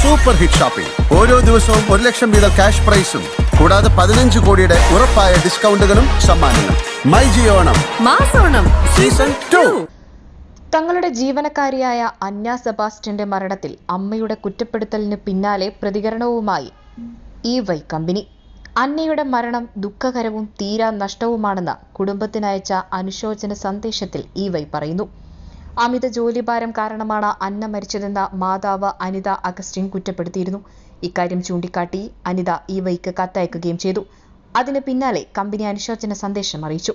Super hit shopping ഓരോ ദിവസവും ഒരു ലക്ഷം വീതം ക്യാഷ് പ്രൈസും കൂടാതെ പതിനഞ്ച് കോടിയുടെ ഉറപ്പായ ഡിസ്കൗണ്ടുകളും സമ്മാനങ്ങളും. മൈ ജിയോണം മാസോണം സീസൺ ടു. തങ്ങളുടെ ജീവനക്കാരിയായ അന്യ സെബാസ്റ്റ്യന്റെ മരണത്തിൽ അമ്മയുടെ കുറ്റപ്പെടുത്തലിന് പിന്നാലെ പ്രതികരണവുമായി ഇ വൈ കമ്പനി. അന്നയുടെ മരണം ദുഃഖകരവും തീരാ നഷ്ടവുമാണെന്ന് കുടുംബത്തിനയച്ച അനുശോചന സന്ദേശത്തിൽ ഇ വൈ പറയുന്നു. അമിത ജോലിഭാരം കാരണമാണ് അന്ന മരിച്ചതെന്ന് മാതാവ് അനിത അഗസ്റ്റിൻ കുറ്റപ്പെടുത്തിയിരുന്നു. ഇക്കാര്യം ചൂണ്ടിക്കാട്ടി അനിത ഈ വൈക്ക് കത്തയക്കുകയും ചെയ്തു. അതിന് പിന്നാലെ കമ്പനി അനുശോചന സന്ദേശം അറിയിച്ചു.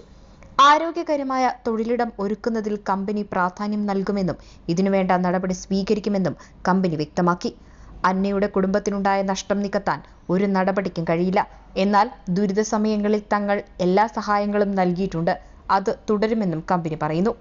ആരോഗ്യകരമായ തൊഴിലിടം ഒരുക്കുന്നതിൽ കമ്പനി പ്രാധാന്യം നൽകുമെന്നും ഇതിനുവേണ്ട നടപടി സ്വീകരിക്കുമെന്നും കമ്പനി വ്യക്തമാക്കി. അന്നയുടെ കുടുംബത്തിനുണ്ടായ നഷ്ടം നികത്താൻ ഒരു നടപടിക്കും കഴിയില്ല. എന്നാൽ ദുരിത സമയങ്ങളിൽ തങ്ങൾ എല്ലാ സഹായങ്ങളും നൽകിയിട്ടുണ്ട്. അത് തുടരുമെന്നും കമ്പനി പറയുന്നു.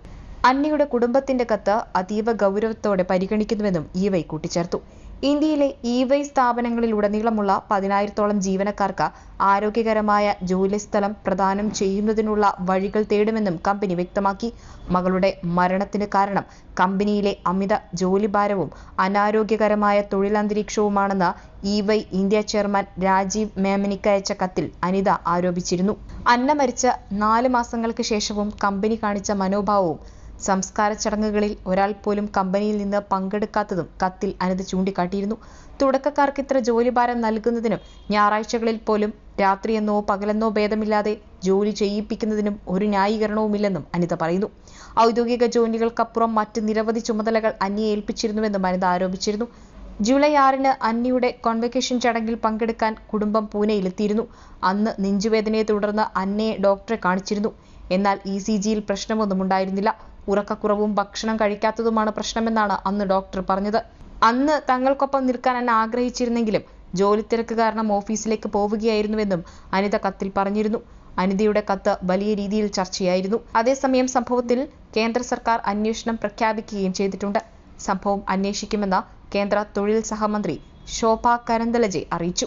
അന്നയുടെ കുടുംബത്തിന്റെ കത്ത് അതീവ ഗൗരവത്തോടെ പരിഗണിക്കുന്നുവെന്നും ഇ വൈ കൂട്ടിച്ചേർത്തു. ഇന്ത്യയിലെ ഇ വൈ സ്ഥാപനങ്ങളിലുടനീളമുള്ള പതിനായിരത്തോളം ജീവനക്കാർക്ക് ആരോഗ്യകരമായ ജോലിസ്ഥലം പ്രദാനം ചെയ്യുന്നതിനുള്ള വഴികൾ തേടുമെന്നും കമ്പനി വ്യക്തമാക്കി. മകളുടെ മരണത്തിന് കാരണം കമ്പനിയിലെ അമിത ജോലിഭാരവും അനാരോഗ്യകരമായ തൊഴിലന്തരീക്ഷവുമാണെന്ന് E Y India chairman Rajiv മേമനിക്ക് അയച്ച കത്തിൽ അനിത ആരോപിച്ചിരുന്നു. അന്ന മരിച്ച നാല് മാസങ്ങൾക്ക് ശേഷവും കമ്പനി കാണിച്ച മനോഭാവവും സംസ്കാര ചടങ്ങുകളിൽ ഒരാൾ പോലും കമ്പനിയിൽ നിന്ന് പങ്കെടുക്കാത്തതും കത്തിൽ അനിത ചൂണ്ടിക്കാട്ടിയിരുന്നു. തുടക്കക്കാർക്ക് ഇത്ര ജോലിഭാരം നൽകുന്നതിനും ഞായറാഴ്ചകളിൽ പോലും രാത്രിയെന്നോ പകലെന്നോ ഭേദമില്ലാതെ ജോലി ചെയ്യിപ്പിക്കുന്നതിനും ഒരു ന്യായീകരണവുമില്ലെന്നും അനിത പറയുന്നു. ഔദ്യോഗിക ജോലികൾക്കപ്പുറം മറ്റ് നിരവധി ചുമതലകൾ അന്യെ ഏൽപ്പിച്ചിരുന്നുവെന്നും അനിത ആരോപിച്ചിരുന്നു. ജൂലൈ ആറിന് അന്നിയുടെ കോൺവെക്കേഷൻ ചടങ്ങിൽ പങ്കെടുക്കാൻ കുടുംബം പൂനെയിലെത്തിയിരുന്നു. അന്ന് നെഞ്ചുവേദനയെ തുടർന്ന് അന്നയെ ഡോക്ടറെ കാണിച്ചിരുന്നു. എന്നാൽ ഇ സി ജിയിൽ പ്രശ്നമൊന്നും ഉണ്ടായിരുന്നില്ല. ഉറക്കക്കുറവും ഭക്ഷണം കഴിക്കാത്തതുമാണ് പ്രശ്നമെന്നാണ് അന്ന് ഡോക്ടർ പറഞ്ഞത്. അന്ന് തങ്ങൾക്കൊപ്പം നിൽക്കാൻ എന്നെ ആഗ്രഹിച്ചിരുന്നെങ്കിലും ജോലി തിരക്ക് കാരണം ഓഫീസിലേക്ക് പോവുകയായിരുന്നുവെന്നും അനിത കത്തിൽ പറഞ്ഞിരുന്നു. അനിതയുടെ കത്ത് വലിയ രീതിയിൽ ചർച്ചയായിരുന്നു. അതേസമയം സംഭവത്തിൽ കേന്ദ്ര സർക്കാർ അന്വേഷണം പ്രഖ്യാപിക്കുകയും ചെയ്തിട്ടുണ്ട്. സംഭവം അന്വേഷിക്കുമെന്ന് കേന്ദ്ര തൊഴിൽ സഹമന്ത്രി ശോഭ കരന്തലജെ അറിയിച്ചു.